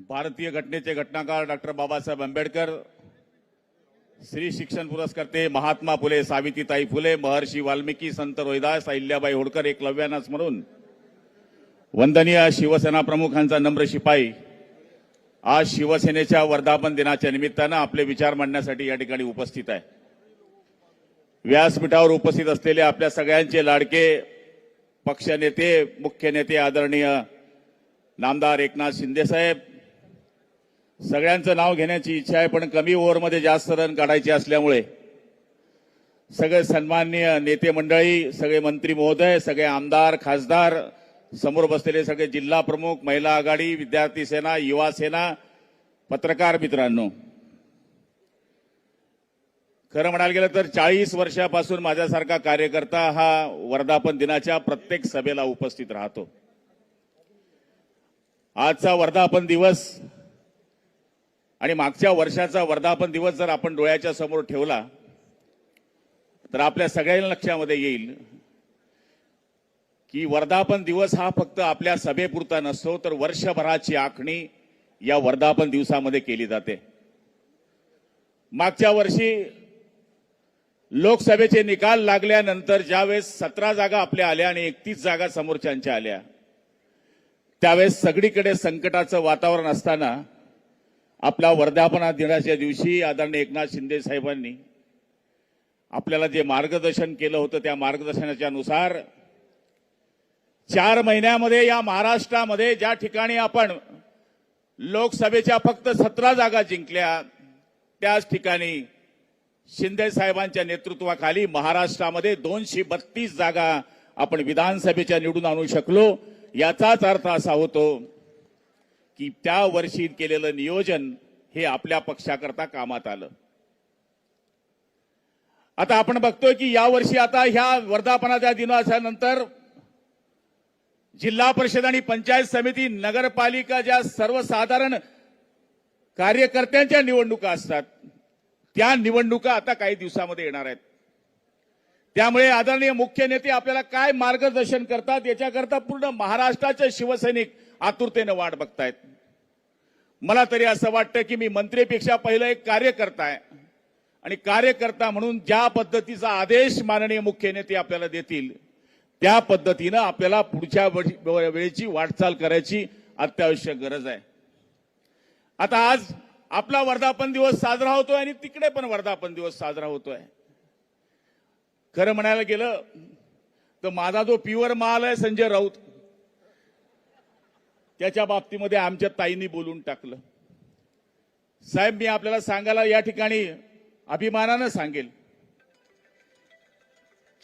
भारतीय घटनेचे घटनाकार डॉक्टर बाबासाहेब आंबेडकर श्री शिक्षण पुरस्कर्ते महात्मा फुले सावित्रीताई फुले महर्षी वाल्मिकी संत रोहिदास अहिल्याबाई होडकर एकलव्यांना स्मरून वंदनीय शिवसेना प्रमुखांचा नम्र शिपाई. आज शिवसेनेच्या वर्धापन दिनाच्या निमित्तानं आपले विचार मांडण्यासाठी या ठिकाणी उपस्थित आहे. व्यासपीठावर उपस्थित असलेले आपल्या सगळ्यांचे लाडके पक्षनेते मुख्य नेते आदरणीय नामदार एकनाथ शिंदेसाहेब सगळ्यांचं नाव घेण्याची इच्छा आहे पण कमी ओव्हरमध्ये जास्त रन काढायचे असल्यामुळे. सगळे सन्माननीय नेते मंडळी सगळे मंत्री महोदय सगळे आमदार खासदार समोर बसलेले सगळे जिल्हा प्रमुख महिला आघाडी विद्यार्थी सेना युवा सेना पत्रकार मित्रांनो. खरं म्हणायला गेलं तर चाळीस वर्षापासून माझ्यासारखा कार्यकर्ता हा वर्धापन दिनाच्या प्रत्येक सभेला उपस्थित राहतो. आजचा वर्धापन दिवस आणि मागच्या वर्षाचा वर्धापन दिवस जर आपण डोळ्याच्या समोर ठेवला तर आपल्या सगळ्यांना लक्षामध्ये येईल की वर्धापन दिवस हा फक्त आपल्या सभेपुरता नसतो तर वर्षभराची आखणी या वर्धापन दिवसामध्ये केली जाते. मागच्या वर्षी लोकसभेचे निकाल लागल्यानंतर ज्यावेळेस सतरा जागा आपल्या आल्या आणि एकतीस जागा समोरच्यांच्या आल्या त्यावेळेस सगळीकडे संकटाचं वातावरण असताना आपल्या वर्धापना दिनाच्या दिवशी आदरणीय एकनाथ शिंदे साहेबांनी आपल्याला जे मार्गदर्शन केलं होतं त्या मार्गदर्शनाच्या नुसार चार महिन्यामध्ये या महाराष्ट्रामध्ये ज्या ठिकाणी आपण लोकसभेच्या फक्त सतरा जागा जिंकल्या त्याच ठिकाणी शिंदे साहेबांच्या नेतृत्वाखाली महाराष्ट्रामध्ये दोनशे बत्तीस जागा आपण विधानसभेच्या निवडून आणू शकलो याचाच अर्थ असा होतो की त्या वर्षी केलेलं नियोजन हे आपल्या पक्षाकरता कामात आलं. आता आपण बघतोय की यावर्षी आता ह्या वर्धापनाच्या दिनाच्यानंतर जिल्हा परिषद आणि पंचायत समिती नगरपालिका ज्या सर्वसाधारण कार्यकर्त्यांच्या निवडणुका असतात त्या निवडणुका आता काही दिवसामध्ये येणार आहेत. त्यामुळे आदरणीय मुख्य नेते आपल्याला काय मार्गदर्शन करतात याच्याकरता पूर्ण महाराष्ट्राचे शिवसैनिक आतुरतेनं वाट बघतायत. मला तरी असं वाटतं की मी मंत्रीपेक्षा पहिलं एक कार्यकर्ता आहे. आणि कार्यकर्ता म्हणून ज्या पद्धतीचा आदेश माननीय मुख्य नेते आपल्याला देतील त्या पद्धतीनं आपल्याला पुढच्या वेळेची वाटचाल करायची अत्यावश्यक गरज आहे. आता आज आपला वर्धापन दिवस साजरा होतोय आणि तिकडे पण वर्धापन दिवस साजरा होतोय. खरं म्हणायला गेलं तर माझा जो प्युअर माल आहे संजय राऊत त्याच्या बाबतीमध्ये आमच्या ताईंनी बोलून टाकलं. साहेब मी आपल्याला सांगायला या ठिकाणी अभिमानानं सांगेल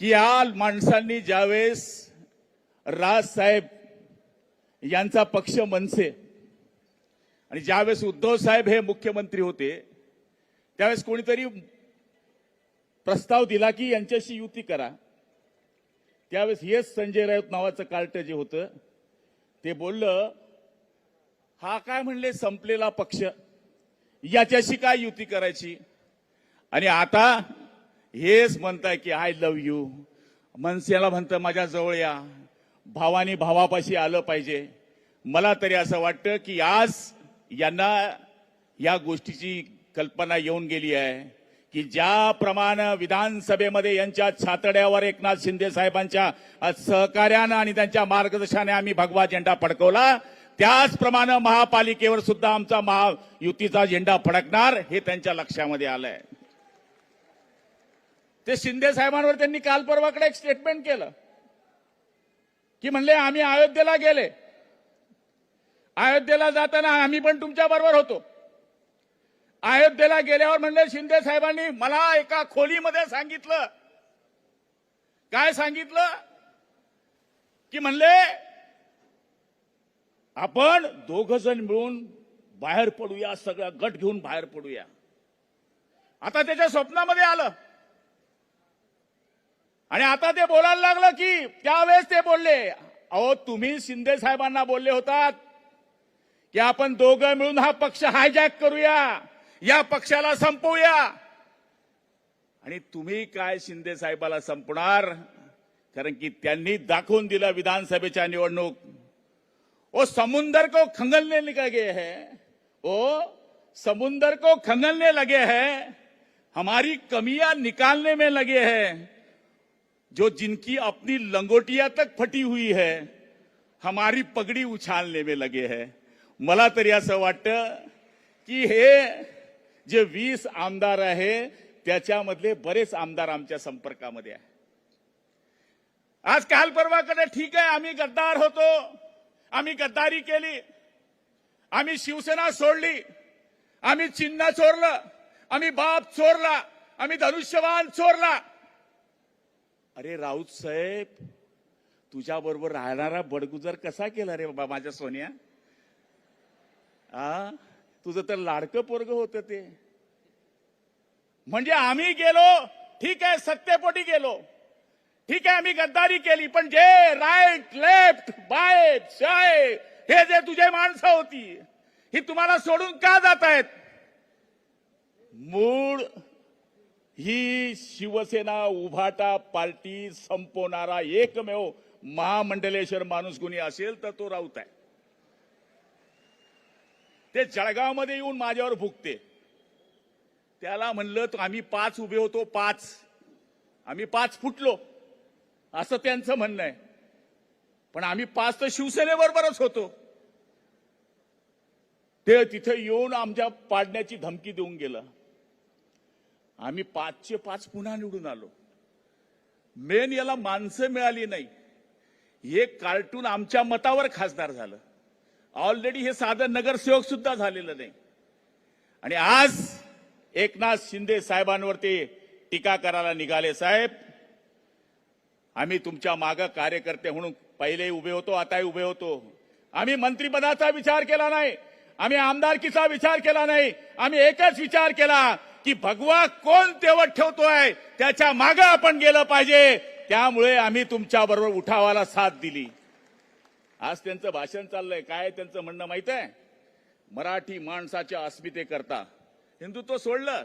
की या माणसांनी ज्यावेळेस राजसाहेब यांचा पक्ष मनसे आणि ज्यावेळेस उद्धव साहेब हे मुख्यमंत्री होते त्यावेळेस कोणीतरी प्रस्ताव दिला की यांच्याशी युती करा. त्यावेळेस हेच संजय राऊत नावाचं कार्ट जे होतं ते बोललं हा काय म्हणले? संपलेला पक्ष. याच्याशी काय युती करायची? आणि आता हेच म्हणताय की आय लव्ह यू मनसेला म्हणतं माझ्या जवळ या. भावानी भावापाशी आलं पाहिजे. मला तरी असं वाटतं की आज यांना या गोष्टीची कल्पना येऊन गेली आहे की ज्याप्रमाणे विधानसभेमध्ये यांच्या छातड्यावर एकनाथ शिंदे साहेबांच्या सहकार्यानं आणि त्यांच्या मार्गदर्शनाने आम्ही भगवा झेंडा फडकवला त्याचप्रमाणे महापालिकेवर सुद्धा आमचा महायुतीचा झेंडा फडकणार हे त्यांच्या लक्षामध्ये आलंय. ते शिंदे साहेबांवर त्यांनी काल परवाकडे एक स्टेटमेंट केलं. की म्हणले आम्ही अयोध्येला गेले. अयोध्येला जाताना आम्ही पण तुमच्या बरोबर होतो. अयोध्येला गेल्यावर म्हणले शिंदे साहेबांनी मला एका खोलीमध्ये सांगितलं. काय सांगितलं? की म्हणले आपण दोघ जण मिळून बाहेर पडूया सगळा गट घेऊन बाहेर पडूया. आता त्याच्या स्वप्नामध्ये आलं. आणि आता ते बोलायला लागलं की त्यावेळेस ते बोलले अहो तुम्ही शिंदे साहेबांना बोलले होतात की आपण दोघं मिळून हा पक्ष हायजॅक करूया या पक्षाला संपवूया. आणि तुम्ही काय शिंदे साहेबाला संपणार? कारण की त्यांनी दाखवून दिलं विधानसभेच्या निवडणूक. वो समुंदर को खंगलने निकल गए हैं। वो समुंदर को खंगलने लगे हैं। हमारी कमियाँ निकालने में लगे हैं। जो जिनकी अपनी लंगोटिया तक फटी हुई है, हमारी पगडी उछालने में लगे हैं। मला तरी असं हे, जे वीस आमदार आहे त्याच्यामधले बरेच आमदार आमच्या संपर्कामध्ये आहे। आज काल परवाकडे ठीक आहे, आम्ही गद्दार होतो। आम्ही गद्दारी केली. आम्ही शिवसेना सोडली. आम्ही चिन्ह चोरलं. आम्ही बाप चोरला. आम्ही धनुष्यवान चोरला. अरे राऊत साहेब तुझ्या बरोबर राहणारा बडगुजर कसा केला रे बाबा माझ्या सोन्या? आ? तुझं तर लाडकं पोरग होतं ते. म्हणजे आम्ही गेलो ठीक आहे सत्तेपोटी गेलो. ठीक आहे आम्ही गद्दारी केली पण जे राईट लेफ्ट बाय शाय हे जे तुझे माणसं होती ही तुम्हाला सोडून का जात आहेत मूळ ही शिवसेना उभाटा पार्टी संपवणारा एकमेव महामंडलेश्वर माणूस कोणी असेल तर तो राऊत आहे. ते जळगावमध्ये येऊन माझ्यावर भुकते त्याला म्हणलं तर आम्ही पाच उभे होतो पाच. आम्ही पाच फुटलो. असं त्यांचं म्हणणं आहे. पण आम्ही पाच तर शिवसेनेबरोबरच होतो. ते तिथे येऊन आमच्या पाडण्याची धमकी देऊन गेलं. आम्ही पाचचे पाच पुन्हा निवडून आलो. मेन याला माणसं मिळाली नाही. हे कार्टून आमच्या मतावर खासदार झालं. ऑलरेडी हे साधं नगरसेवक सुद्धा झालेलं नाही. आणि आज एकनाथ शिंदे साहेबांवरती टीका करायला निघाले साहेब. आम्ही तुमच्या मागं कार्यकर्ते म्हणून पहिले उभे होतो आताही उभे होतो. आम्ही मंत्रिपदाचा विचार केला नाही. आम्ही आमदारकीचा विचार केला नाही. आम्ही एकच विचार केला की भगवा कोण तेवत ठेवतोय त्याच्या मागं आपण गेलं पाहिजे. त्यामुळे आम्ही तुमच्या बरोबर उठावाला साथ दिली. आज त्यांचं भाषण चाललंय. काय त्यांचं म्हणणं माहीत आहे? मराठी माणसाच्या अस्मितेकरता. हिंदुत्व सोडलं.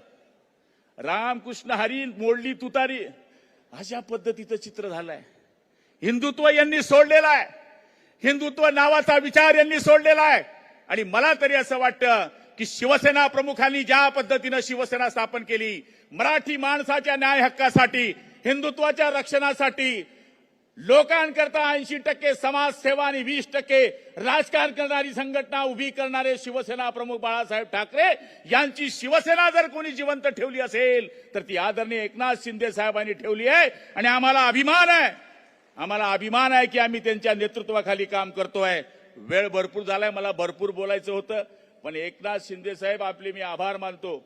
रामकृष्ण हरी मोडली तुतारी. अशा पद्धतीचं चित्र झालंय. हिंदुत्व यांनी सोडलेलं आहे. हिंदुत्व नावाचा विचार यांनी सोडलेला आहे. आणि मला तरी असं वाटतं की शिवसेना प्रमुखांनी ज्या पद्धतीनं शिवसेना स्थापन केली मराठी माणसाच्या न्याय हक्कासाठी हिंदुत्वाच्या रक्षणासाठी लोकांकरता ऐंशी टक्के समाजसेवा आणि वीस टक्के राजकारण करणारी संघटना उभी करणारे शिवसेना प्रमुख बाळासाहेब ठाकरे यांची शिवसेना जर कोणी जिवंत ठेवली असेल तर ती आदरणीय एकनाथ शिंदे साहेबांनी ठेवली आहे. आणि आम्हाला अभिमान आहे. आम्हाला अभिमान आहे की आम्ही त्यांच्या नेतृत्वाखाली काम करतोय. वेळ भरपूर झालाय मला भरपूर बोलायचं होतं. पण एकनाथ शिंदे साहेब आपले मी आभार मानतो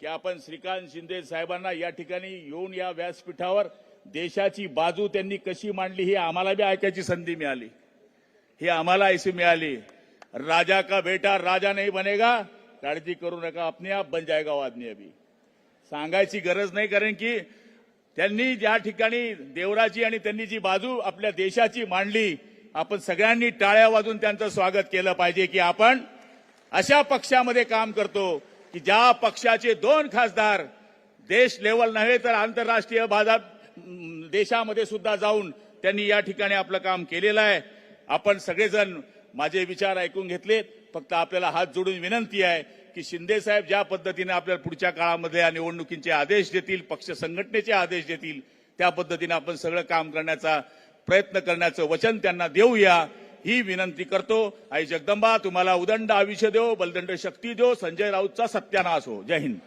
की आपण श्रीकांत शिंदे साहेबांना या ठिकाणी येऊन या व्यासपीठावर देशाची बाजू त्यांनी कशी मांडली ही आम्हाला बी ऐकायची संधी मिळाली. ही आम्हाला ऐसी मिळाली. राजा का बेटा राजा नाही बनेगा काळजी करू नका अपने आप बन जाएगा वो आदमी अभी सांगायची गरज नाही कारण की त्यांनी ज्या ठिकाणी देवराची आणि त्यांनी जी बाजू आपल्या देशाची मांडली आपण सगळ्यांनी टाळ्या वाजून त्यांचं स्वागत केलं पाहिजे की आपण अशा पक्षामध्ये काम करतो की ज्या पक्षाचे दोन खासदार देश लेवल नव्हे तर आंतरराष्ट्रीय बाजार देशामध्ये सुद्धा जाऊन त्यांनी या ठिकाणी आपलं काम केलेलं आहे. आपण सगळेजण माझे विचार ऐकून घेतलेत. फक्त आपल्याला हात जोडून विनंती आहे की शिंदे साहेब ज्या पद्धतीने आपल्याला पुढच्या काळामध्ये या आदेश देतील पक्ष संघटनेचे आदेश देतील त्या पद्धतीने आपण सगळं काम करण्याचा प्रयत्न करण्याचं वचन त्यांना देऊया ही विनंती करतो. आई जगदंबा तुम्हाला उदंड आयुष्य देव बलदंड शक्ती देव संजय राऊतचा सत्यानाश हो. जय हिंद.